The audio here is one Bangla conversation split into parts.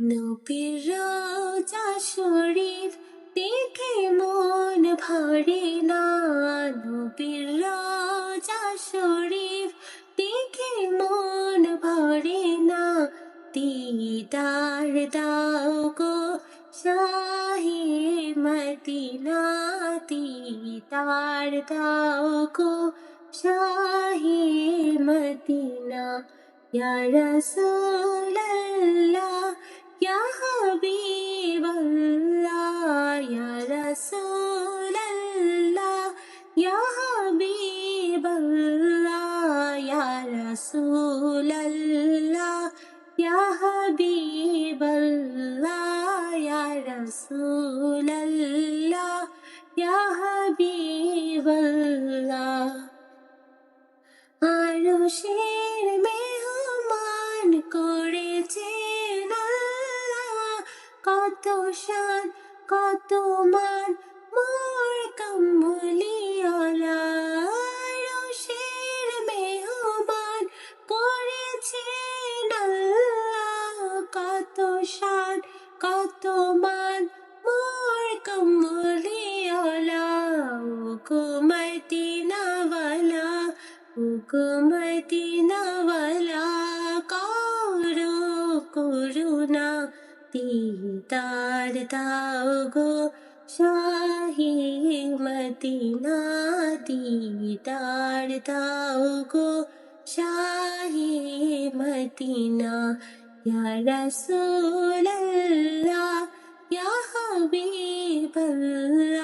নবীর রোজা শরীফ দেখে মন ভরে না। নবীর রোজা শরীফ দেখে মন ভরে না। দিদার দাও গো শাহে মদিনা, দিদার দাও গো শাহে মদিনা। ইয়া রাসূলুল্লাহ রাসূলুল্লাহ, ইয়া হাবিবাল্লাহ, ইয়া রাসূলুল্লাহ, ইয়া হাবিবাল্লাহ। আরশের মেহমান করেছেন আল্লাহ, কত শান কত মান, মোর কামলিয়ালা मति नव कारो कुरु पी तारतागो शाही मतिना तारता गो या रसुल यही भ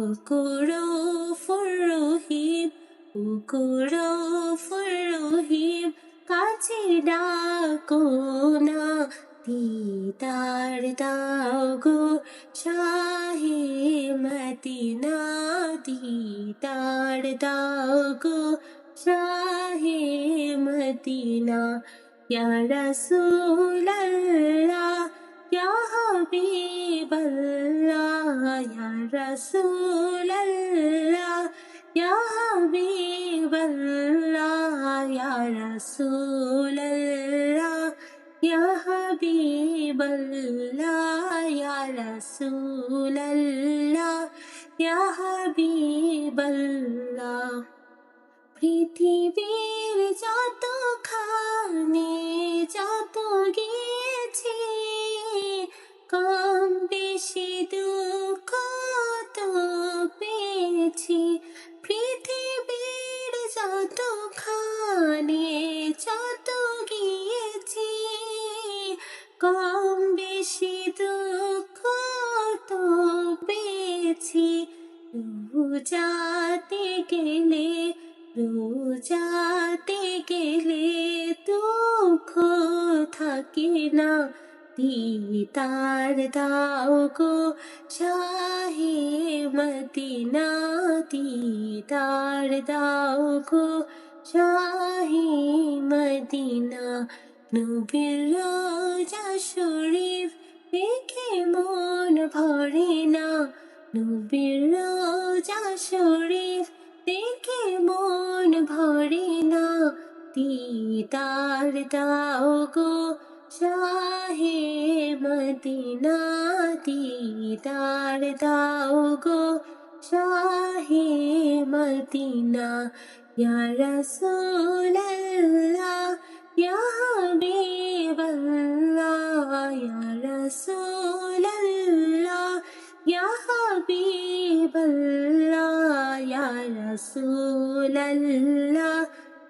উকুরো ফুরহিম উকুরো ফুরহিম কাছে ডাকো না দিদার দাও গো শাহে মদিনা দিদার দাও গো শাহে মদিনা ইয়া রাসূলুল্লাহ ইয়া হাবিবাল্লাহ ইয়া রাসূলুল্লাহ ইয়া হাবিবাল্লাহ ইয়া রাসূলুল্লাহ ইয়া হাবিবাল্লাহ ইয়া রাসূলুল্লাহ ইয়া হাবিবাল্লাহ পৃথিবীর যত খানে বেশি দুঃখ তো পেয়েছি। রোজাতে গেলে রোজাতে গেলে দুঃখ থাকে না। দিদার দাও গো শাহে মদিনা, দিদার দাও গো শাহে মদিনা। নবীর دیدار داؤ گو شاہ مدینہ دیدار داؤ گو شاہ مدینہ یا رسول اللہ یا حبیب اللہ یا رسول اللہ یا حبیب اللہ یا رسول اللہ